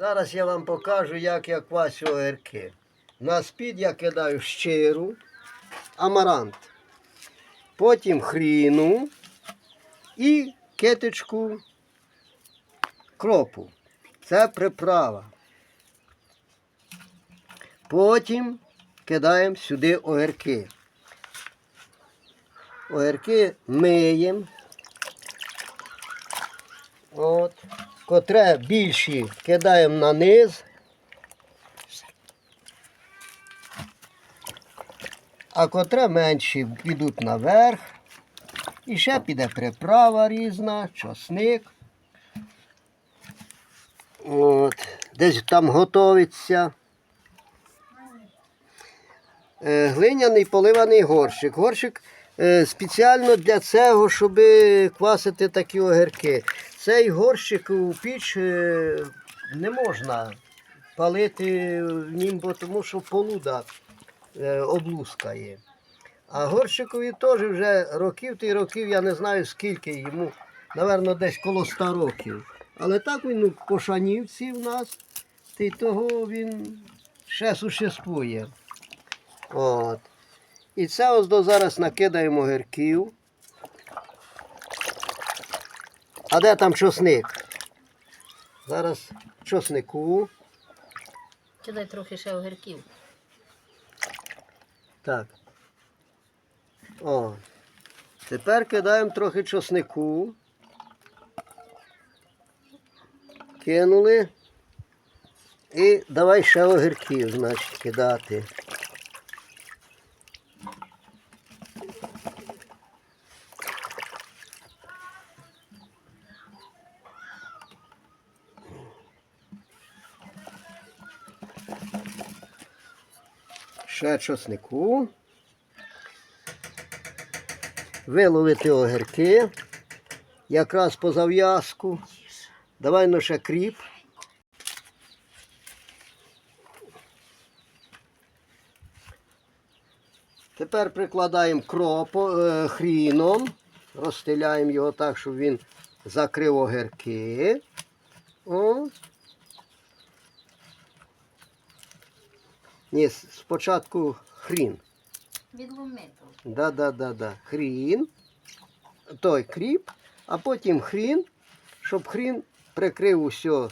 Зараз я вам покажу, як я квасю огірки. На спід я кидаю щиру, амарант. Потім хріну і китичку кропу. Це приправа. Потім кидаємо сюди огірки. Огірки миємо. От. Котре більші кидаємо на низ. А котре менші підуть наверх. І ще піде приправа різна, чосник. От. Десь там готовиться. Е, Глиняний поливаний горщик. Горщик е, спеціально для цього, щоб квасити такі огірки. Цей горщик у піч е, не можна палити в нім, бо тому що полуда е, облускає. А горщикові теж вже років ти років, я не знаю скільки йому, напевно, десь коло 100 років. Але так він ну, по шанівці в нас, і того він ще существує. От. І це ось до зараз накидаємо гірків. А де там чосник? Зараз чоснику. Кидай трохи ще огірків. Так. О. Тепер кидаємо трохи чоснику. Кинули. І давай ще огірків, значить, кидати. Ще чоснику. Виловити огірки. Якраз по зав'язку. Давай ну ще кріп. Тепер прикладаємо кропо, е, хріном, розстеляємо його так, щоб він закрив огірки. О. Ні, спочатку хрін. Відломити. Да, да, да, да. Хрін. Той кріп, а потім хрін, щоб хрін прикрив усе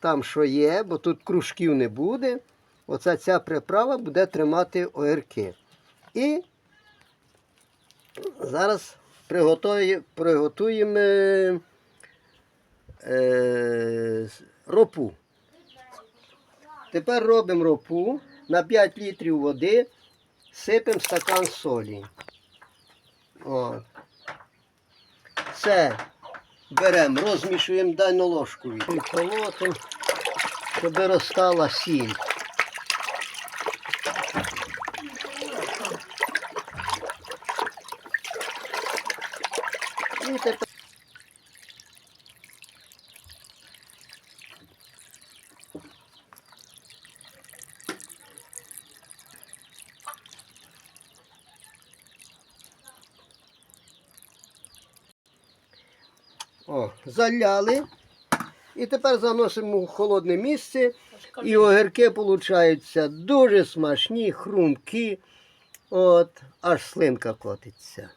там, що є, бо тут кружків не буде. Оця ця приправа буде тримати огірки. І зараз приготує- приготуємо е, е, ропу. Тепер робимо ропу на 5 літрів води, сипемо стакан солі. От. Це беремо, розмішуємо дай на ложку від. І щоб розстала сіль. І тепер О, заляли. І тепер заносимо в холодне місце. І огірки получаються дуже смачні, хрумкі. От, аж слинка котиться.